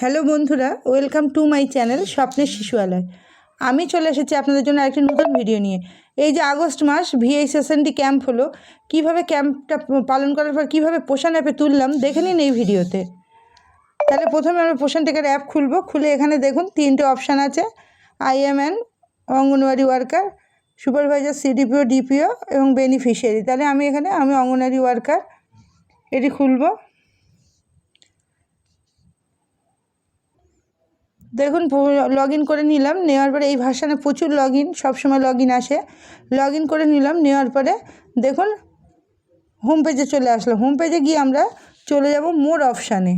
Hello বন্ধুরা, welcome to my channel স্বপ্নের শিশুয়ালয়। আমি চলে এসেছি আপনাদের জন্য একটি নতুন ভিডিও নিয়ে। এই যে আগস্ট মাস V H S N D camp হলো। কীভাবে ক্যাম্পটা পালন করার পর কীভাবে পোষণ অ্যাপে তুললাম, দেখে নিন এই ভিডিওতে। তাহলে প্রথমে আমরা পোষণ টেকার অ্যাপ খুলবো। খুলে এখানে দেখুন, তিনটে অপশান আছে। IMN, Anganwadi worker, supervisor, CDPO, DPO এবং বেনিফিশিয়ারি। তাহলে আমি এখানে, আমি অঙ্গনওয়াড়ি ওয়ার্কার, এটি খুলবো। দেখুন লগ ইন করে নিলাম। নেওয়ার পরে এই ভার্সানে প্রচুর লগ ইন সবসময় লগ ইন আসে। লগ ইন করে নিলাম, নেওয়ার পরে দেখুন হোম পেজে চলে আসলো। হোম পেজে গিয়ে আমরা চলে যাব মোর অপশানে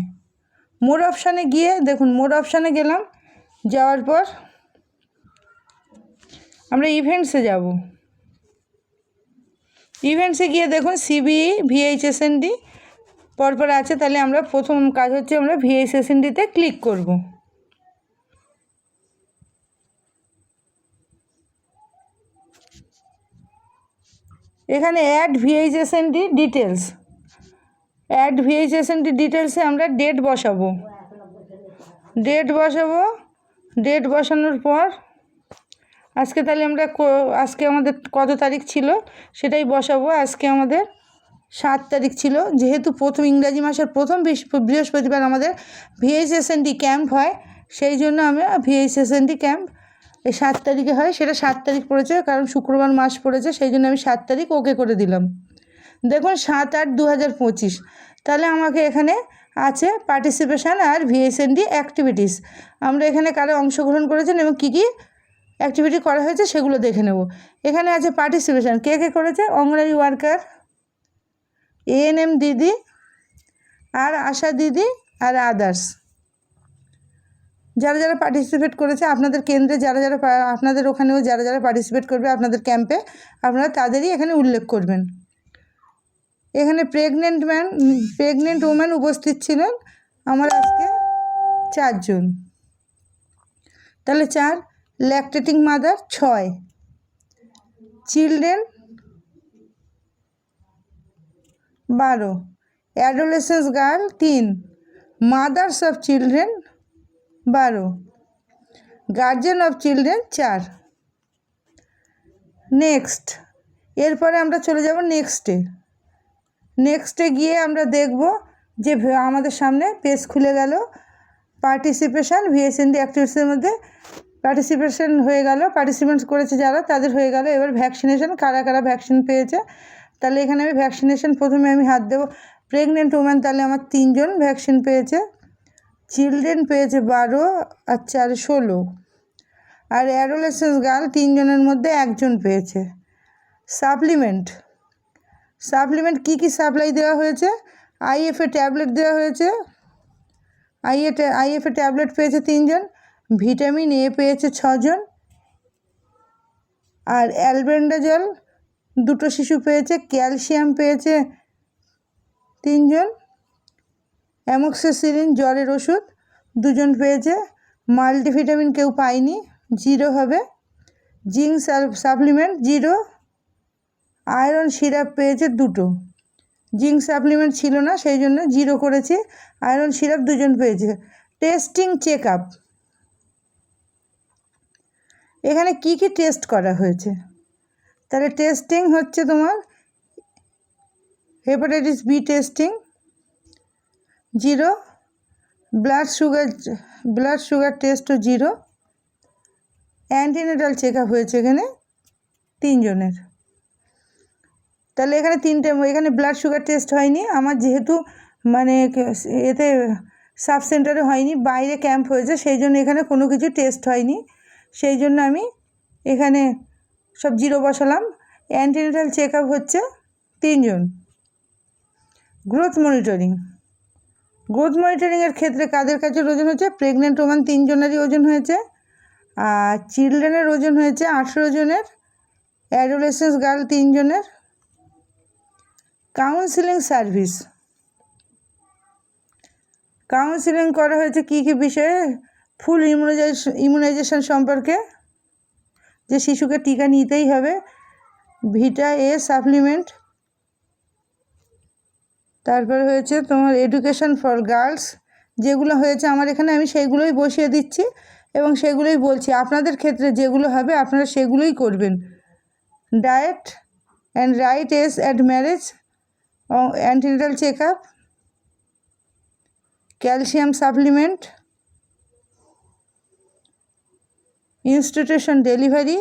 মোর অপশানে গিয়ে দেখুন মোর অপশানে গেলাম। যাওয়ার পর আমরা ইভেন্টসে যাব। ইভেন্টসে গিয়ে দেখুন সিবিই ভিএইচএসএনডি পরপর আছে। তাহলে আমরা প্রথম কাজ হচ্ছে আমরা ভিএইচএসএনডিতে ক্লিক করব। এখানে add VHSND details add VHSND ডিটেলসে আমরা ডেট বসাবো। ডেট বসাবো। ডেট বসানোর পর আজকে তাহলে আমরা আজকে আমাদের কত তারিখ ছিল সেটাই বসাবো। আজকে আমাদের সাত তারিখ ছিল। যেহেতু প্রথম ইংরাজি মাসের প্রথম বৃহস্পতিবার আমাদের ভিএইচএসএনডি ক্যাম্প হয়, সেই জন্য আমরা ভিএইচএসএনডি ক্যাম্প এই সাত তারিখে হয়, সেটা সাত তারিখ পড়েছে, কারণ শুক্রবার মাস পড়েছে, সেই জন্য আমি সাত তারিখ ওকে করে দিলাম। দেখুন, সাত আট দু হাজার পঁচিশ। তাহলে আমাকে এখানে আছে পার্টিসিপেশান আর ভিএসএনডি অ্যাক্টিভিটিস আমরা এখানে কারা অংশগ্রহণ করেছেন এবং কী কী অ্যাক্টিভিটি করা হয়েছে সেগুলো দেখে নেব। এখানে আছে পার্টিসিপেশান কে কে করেছে? অঙ্গনারী ওয়ার্কার এএনএম দিদি, আর আশা দিদি, আর আদার্স যারা যারা পার্টিসিপেট করেছে, আপনাদের কেন্দ্রে যারা যারা আপনাদের ওখানেও যারা যারা পার্টিসিপেট করবে আপনাদের ক্যাম্পে আপনারা তাদেরই এখানে উল্লেখ করবেন। এখানে প্রেগনেন্ট ম্যান প্রেগনেন্ট ওম্যান উপস্থিত ছিলেন আমার আজকে চারজন। তাহলে চার ল্যাকটেটিং মাদার ছয়। চিলড্রেন বারো। অ্যাডোলেসেন্স গার্ল তিন। মাদার্স অফ চিলড্রেন বারো। গার্জেন অফ চিলড্রেন চার। নেক্সট এরপরে আমরা চলে যাব নেক্সটে নেক্সটে গিয়ে আমরা দেখব যে আমাদের সামনে পেজ খুলে গেল। পার্টিসিপেশান ভিএসএনডি অ্যাক্টিভিটিসের মধ্যে পার্টিসিপেশন হয়ে গেল। পার্টিসিপেন্টস করেছে যারা, তাদের হয়ে গেল। এবার ভ্যাকসিনেশন কারা কারা ভ্যাকসিন পেয়েছে? তাহলে এখানে আমি ভ্যাকসিনেশন প্রথমে আমি হাত দেবো। প্রেগনেন্ট ওম্যান তাহলে আমার তিনজন ভ্যাকসিন পেয়েছে। চিলড্রেন পেয়েছে বারো আর চার ষোলো। আর অ্যাডোলেসেন্স গার্ল তিনজনের মধ্যে একজন পেয়েছে। সাপ্লিমেন্ট। সাপ্লিমেন্ট কী কী সাপ্লাই দেওয়া হয়েছে? আইএফএ ট্যাবলেট দেওয়া হয়েছে। আইএ আইএফএ ট্যাবলেট পেয়েছে তিনজন। ভিটামিন এ পেয়েছে ছজন। আর অ্যালবেন্ডাজল দুটো শিশু পেয়েছে, ক্যালসিয়াম পেয়েছে তিনজন। অ্যামোক্সিসিলিন জ্বরের ওষুধ, দুজন পেয়েছে। মাল্টিভিটামিন কেউ পায়নি, জিরো হবে। Zinc supplement, zero. Iron syrup পেয়েছে দুটো। জিঙ্ক সাপ্লিমেন্ট ছিল না, সেই জন্য জিরো করেছি। আয়রন সিরাপ দুজন পেয়েছে। টেস্টিং চেক আপ এখানে কি কি টেস্ট করা হয়েছে? তাহলে টেস্টিং হচ্ছে তোমার hepatitis B testing zero blood sugar blood sugar টেস্টও জিরো। অ্যান্টিনেটাল চেক হয়েছে এখানে তিনজনের। তাহলে এখানে তিনটে, এখানে ব্লাড সুগার টেস্ট হয়নি। আমার যেহেতু মানে এতে সাব সেন্টারে হয়নি, বাইরে ক্যাম্প হয়েছে, সেই জন্য এখানে কোনো কিছু টেস্ট হয়নি। সেই জন্য আমি এখানে সব জিরো বসালাম। অ্যান্টিনেটাল চেক হচ্ছে তিনজন। গ্রোথ মনিটরিং গ্রোথ মনিটরিংয়ের ক্ষেত্রে কাদের কাছে ওজন হয়েছে? প্রেগনেন্ট ওমান তিনজনেরই ওজন হয়েছে। আর চিলড্রেনের ওজন হয়েছে আঠেরো জনের। অ্যাডোলেসেন্স গার্ল তিনজনের। কাউন্সিলিং সার্ভিস কাউন্সিলিং করা হয়েছে কী কী বিষয়ে? ফুল ইমিউনাইজেশন ইমিউনাইজেশন সম্পর্কে। যে শিশুকে টিকা নিতেই হবে। ভিটা এ সাপ্লিমেন্ট তারপরে হয়েছে তোমার এডুকেশন ফর গার্লস যেগুলো হয়েছে আমার এখানে আমি সেইগুলোই বসিয়ে দিচ্ছি এবং সেগুলোই বলছি। আপনাদের ক্ষেত্রে যেগুলো হবে আপনারা সেগুলোই করবেন। Diet and right age at marriage antenatal check up calcium supplement institution delivery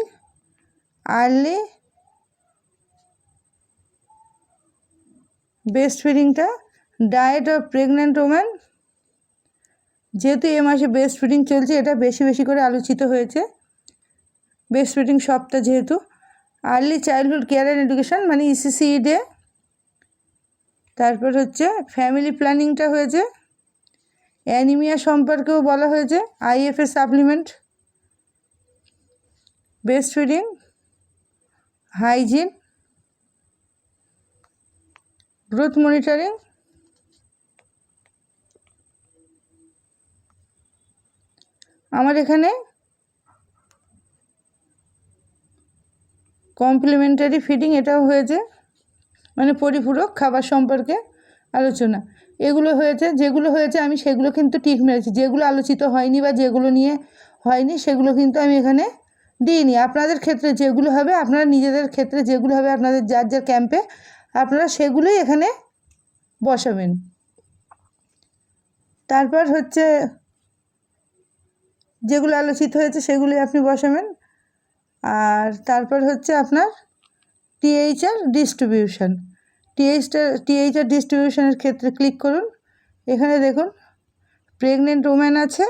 early breast ফিডিংটা diet of pregnant woman যেহেতু এ মাসে বেস্ট ফিডিং চলছে, এটা বেশি বেশি করে আলোচিত হয়েছে। বেস্ট ফিডিং সপ্তাহ যেহেতু early childhood care and education মানে ইসিসি ডে তারপর হচ্ছে ফ্যামিলি প্ল্যানিংটা হয়েছে অ্যানিমিয়া সম্পর্কেও বলা হয়েছে IFA supplement breast feeding hygiene growth monitoring আমার এখানে কমপ্লিমেন্টারি ফিডিং এটাও হয়েছে মানে পরিপূরক খাবার সম্পর্কে আলোচনা। এগুলো হয়েছে, যেগুলো হয়েছে আমি সেগুলো কিন্তু ঠিক মেরেছি। যেগুলো আলোচিত হয়নি বা যেগুলো নিয়ে হয়নি, সেগুলো কিন্তু আমি এখানে দিইনি। আপনাদের ক্ষেত্রে যেগুলো হবে, আপনারা নিজেদের ক্ষেত্রে যেগুলো হবে, আপনাদের যার যার ক্যাম্পে আপনারা সেগুলোই এখানে বসাবেন। তারপর হচ্ছে যেগুলো আলোচিত হয়েছে সেগুলি আপনি বসাবেন। আর তারপর হচ্ছে আপনার টিএইচআর ডিস্ট্রিবিউশন। টিএইচটা টিএইচআর ডিস্ট্রিবিউশনের ক্ষেত্রে ক্লিক করুন। এখানে দেখুন, প্রেগনেন্ট ওম্যান আছে,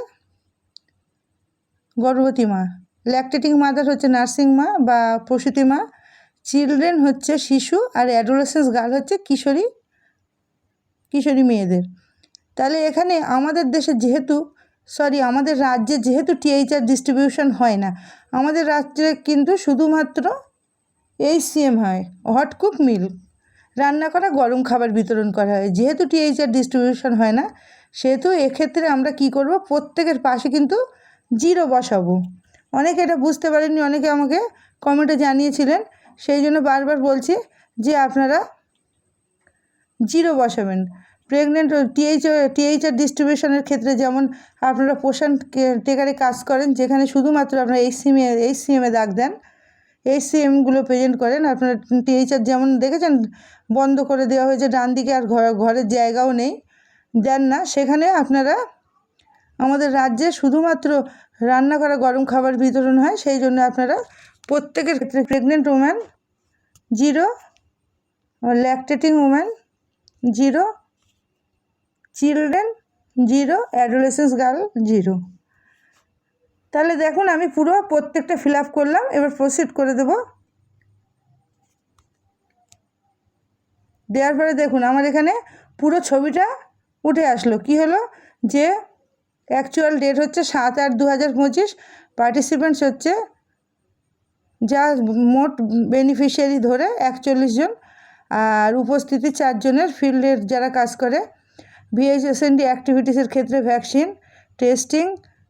গর্ভবতী মা। ল্যাকটেটিং মাদার হচ্ছে নার্সিং মা বা প্রসূতি মা। চিলড্রেন হচ্ছে শিশু আর অ্যাডোলেসেন্স গার্ল হচ্ছে কিশোরী কিশোরী মেয়েদের। তাহলে এখানে আমাদের দেশে যেহেতু সরি আমাদের রাজ্যে যেহেতু টিএইচআর ডিস্ট্রিবিউশন হয় না, আমাদের রাজ্যে কিন্তু শুধুমাত্র এইচসিএম হয় হট কুক মিল রান্না করা, গরম খাবার বিতরণ করা হয়। যেহেতু টিএইচআর ডিস্ট্রিবিউশন হয় না, সেহেতু এক্ষেত্রে আমরা কি করব, প্রত্যেকের পাশে কিন্তু জিরো বসাবো। অনেকে এটা বুঝতে পারেননি, অনেকে আমাকে কমেন্টে জানিয়েছিলেন সেই জন্য বারবার বলছি যে আপনারা জিরো বসাবেন। প্রেগনেন্ট টিএইচ টিএইচআর ডিস্ট্রিবিউশনের ক্ষেত্রে যেমন আপনারা পোষণ টেকারে কাজ করেন, যেখানে শুধুমাত্র আপনারা এইচ সিএমে এইচ সিএমে দাগ দেন এইচ সিএমগুলো প্রেজেন্ট করেন, আপনারা টিএইচআর যেমন দেখেছেন, বন্ধ করে দেওয়া হয়েছে, ডান দিকে আর ঘর, ঘরের জায়গাও নেই, দেন না, সেখানে আপনারা আমাদের রাজ্যে শুধুমাত্র রান্না করা গরম খাবার বিতরণ হয়, সেই জন্য আপনারা প্রত্যেকের ক্ষেত্রে pregnant woman zero lactating woman zero children zero adolescence girl zero তাহলে দেখুন, আমি পুরো প্রত্যেকটা ফিল আপ করলাম, এবার প্রসিড করে দেব। দেওয়ার পরে দেখুন, আমার এখানে পুরো ছবিটা উঠে আসলো। কি হলো? যে অ্যাকচুয়াল ডেট হচ্ছে সাত আট দু হাজার পঁচিশ পার্টিসিপেন্টস হচ্ছে যা মোট বেনিফিশিয়ারি ধরে একচল্লিশ জন আর উপস্থিতি চারজনের ফিল্ডের যারা কাজ করে। ভিএইচএসএনডি অ্যাক্টিভিটিসের ক্ষেত্রে vaccine testing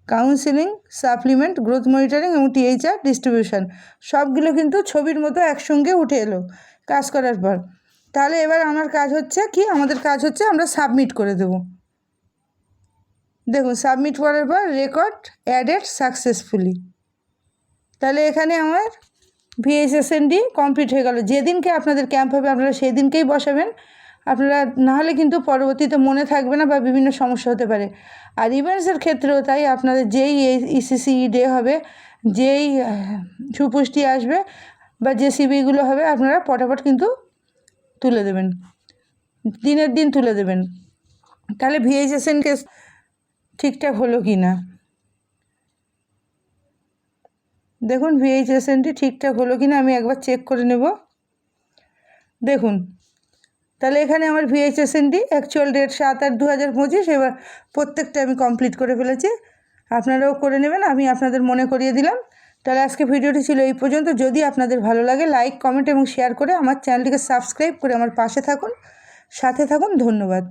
counselling supplement growth monitoring এবং টিএইচআর ডিস্ট্রিবিউশন সবগুলো কিন্তু ছবির মতো একসঙ্গে উঠে এলো কাজ করার পর। তাহলে এবার আমার কাজ হচ্ছে কি? আমাদের কাজ হচ্ছে আমরা সাবমিট করে দেব। দেখুন সাবমিট করার পর রেকর্ড অ্যাডেড সাকসেসফুলি তাহলে এখানে আমার ভিএইচএসএনডি কমপ্লিট হয়ে গেল। যেদিনকে আপনাদের ক্যাম্প হবে, আপনারা সেই দিনকেই বসাবেন। আপনারা নাহলে কিন্তু পরবর্তীতে মনে থাকবে না বা বিভিন্ন সমস্যা হতে পারে। আর ইভেন্টসের ক্ষেত্রেও তাই আপনাদের যেই ইসিসি ডে হবে, যেই সুপুষ্টি আসবে বা যে সিবিগুলো হবে, আপনারা পটাপট কিন্তু তুলে দেবেন। দিনের দিন তুলে দেবেন। তাহলে ভিএইচএসএনকে ঠিকঠাক হলো কি না দেখুন ভিএইচএসএনটি ঠিকঠাক হলো কি না আমি একবার চেক করে নেব। দেখুন, তাহলে এখানে আমার ভিএইচএসএনটি অ্যাকচুয়াল ডেট সাত আট দু হাজার পঁচিশ, এবার প্রত্যেকটা আমি কমপ্লিট করে ফেলেছি। আপনারাও করে নেবেন, আমি আপনাদের মনে করিয়ে দিলাম। তাহলে আজকে ভিডিওটি ছিল এই পর্যন্ত। যদি আপনাদের ভালো লাগে লাইক কমেন্ট এবং শেয়ার করে আমার চ্যানেলটিকে সাবস্ক্রাইব করে আমার পাশে থাকুন। সাথে থাকুন, ধন্যবাদ।